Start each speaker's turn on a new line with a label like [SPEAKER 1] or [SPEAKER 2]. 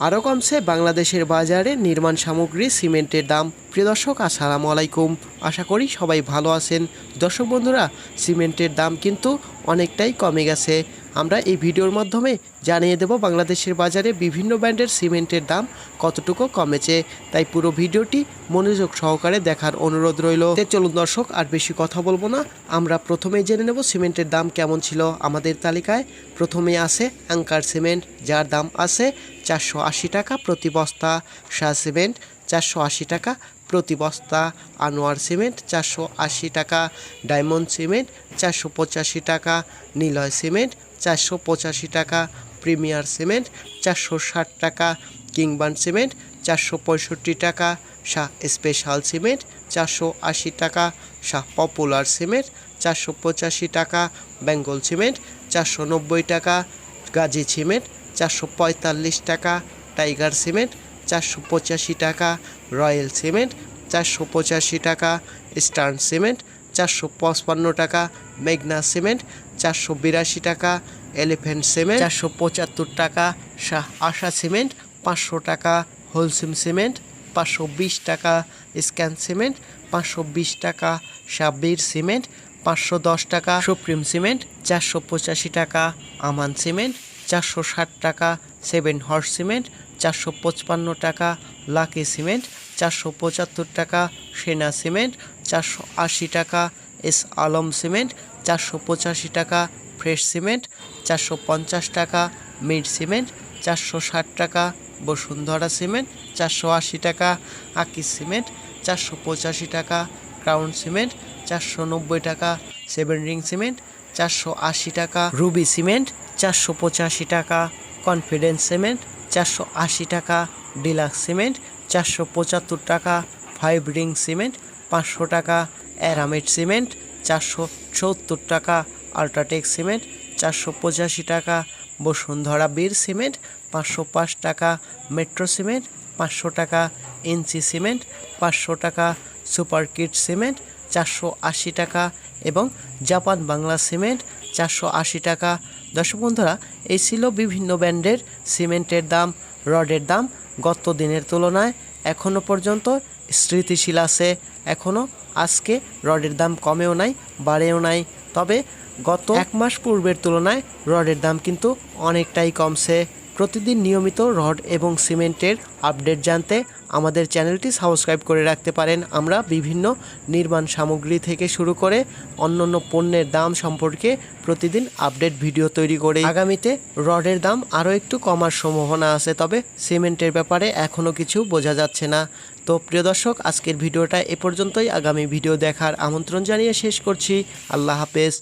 [SPEAKER 1] আরও কমছে বাংলাদেশের বাজারে নির্মাণ সামগ্রী, সিমেন্টের দাম। প্রিয় দর্শক, আসসালামু আলাইকুম। আশা করি সবাই ভালো আছেন। দর্শক বন্ধুরা, সিমেন্টের দাম কিন্তু অনেকটাই কমে গেছে। আমরা এই ভিডিওর মাধ্যমে জানিয়ে দেব বাংলাদেশের বাজারে বিভিন্ন ব্র্যান্ডের সিমেন্টের দাম কতটুকু কমেছে। তাই পুরো ভিডিওটি মনোযোগ সহকারে দেখার অনুরোধ রইল। চলুন দর্শক, আর বেশি কথা বলব না। আমরা প্রথমেই জেনে নেব সিমেন্টের দাম কেমন ছিল আমাদের তালিকায়। প্রথমে আছে অ্যাঙ্কার সিমেন্ট, যার দাম আছে চারশো আশি টাকা প্রতি বস্তা। শাহ সিমেন্ট, চারশো আশি টাকা প্রতি বস্তা। আনোয়ার সিমেন্ট, চারশো আশি টাকা। ডায়মন্ড সিমেন্ট, চারশো পঁচাশি টাকা। নিলয় সিমেন্ট চারশো পঁচাশি টাকা প্রিমিয়ার সিমেন্ট, চারশো ষাট টাকা কিংবান সিমেন্ট, চারশো পঁয়ষট্টি টাকা শাহ স্পেশাল সিমেন্ট, চারশো আশি টাকা শাহ পপুলার সিমেন্ট, চারশো পঁচাশি টাকা বেঙ্গল সিমেন্ট, চারশো নব্বই টাকা গাজী সিমেন্ট, চারশো পঁয়তাল্লিশ টাকা টাইগার সিমেন্ট, চারশো পঁচাশি টাকা রয়্যাল সিমেন্ট, চারশো পঁচাশি টাকা স্টার্ন সিমেন্ট চারশো পঁচপান্ন টাকা, মেঘনা সিমেন্ট চারশো বিরাশি টাকা, এলিফ্যান্ট সিমেন্ট চারশো পঁচাত্তর টাকা, শাহ আশা সিমেন্ট পাঁচশো টাকা, হোলসিম সিমেন্ট পাঁচশো বিশ টাকা, স্ক্যান সিমেন্ট পাঁচশো বিশ টাকা, সাব্বির সিমেন্ট পাঁচশো দশ টাকা, সুপ্রিম সিমেন্ট চারশো পঁচাশি টাকা, আমান সিমেন্ট চারশো ষাট টাকা, সেভেন হর্স সিমেন্ট চারশো পঁচপান্ন টাকা, লাকি সিমেন্ট চারশো পঁচাত্তর টাকা, সেনা সিমেন্ট চারশো আশি টাকা এস আলম সিমেন্ট চারশো পঁচাশি টাকা ফ্রেশ সিমেন্ট চারশো পঞ্চাশ টাকা মিড সিমেন্ট চারশো ষাট টাকা বসুন্ধরা সিমেন্ট চারশো আশি টাকা আকিস সিমেন্ট চারশো পঁচাশি টাকা ক্রাউন সিমেন্ট চারশো নব্বই টাকা সেভেন রিং সিমেন্ট চারশো আশি টাকা রুবি সিমেন্ট চারশো পঁচাশি টাকা কনফিডেন্স সিমেন্ট চারশো আশি টাকা ডিলাক্স সিমেন্ট চারশো পঁচাত্তর টাকা ফাইভ রিং সিমেন্ট পাঁচশো টাকা অ্যারামেড সিমেন্ট চারশো সত্তর টাকা, আল্ট্রাটেক সিমেন্ট চারশো পঁচাশি টাকা, বসুন্ধরা বীর সিমেন্ট পাঁচশো পাঁচ টাকা, মেট্রো সিমেন্ট পাঁচশো টাকা ইঞ্চি সিমেন্ট পাঁচশো টাকা সুপার কিট সিমেন্ট চারশো আশি টাকা এবং জাপান বাংলা সিমেন্ট চারশো আশি টাকা। দর্শক বন্ধুরা, এই ছিল বিভিন্ন ব্র্যান্ডের সিমেন্টের দাম, রডের দাম গত দিনের তুলনায় এখনও পর্যন্ত স্থিতিশীল আছে এখনও আজকে রডের দাম কমেও নাই, বাড়েও নাই। তবে গত এক মাস পূর্বের তুলনায় রডের দাম কিন্তু অনেকটাই কমছে। প্রতিদিন নিয়মিত রড এবং সিমেন্টের আপডেট জানতে আমাদের চ্যানেলটি সাবস্ক্রাইব করে রাখতে পারেন। আমরা বিভিন্ন নির্মাণ সামগ্রী থেকে শুরু করে অন্যান্য পণ্যের দাম সম্পর্কে প্রতিদিন আপডেট ভিডিও তৈরি করে। আগামীতে রডের দাম আরও একটু কমার সম্ভাবনা আছে, তবে সিমেন্টের ব্যাপারে এখনও কিছু বোঝা যাচ্ছে না। তো প্রিয় দর্শক, আজকের ভিডিওটা এ পর্যন্তই। আগামী ভিডিও দেখার আমন্ত্রণ জানিয়ে শেষ করছি। আল্লাহ হাফেজ।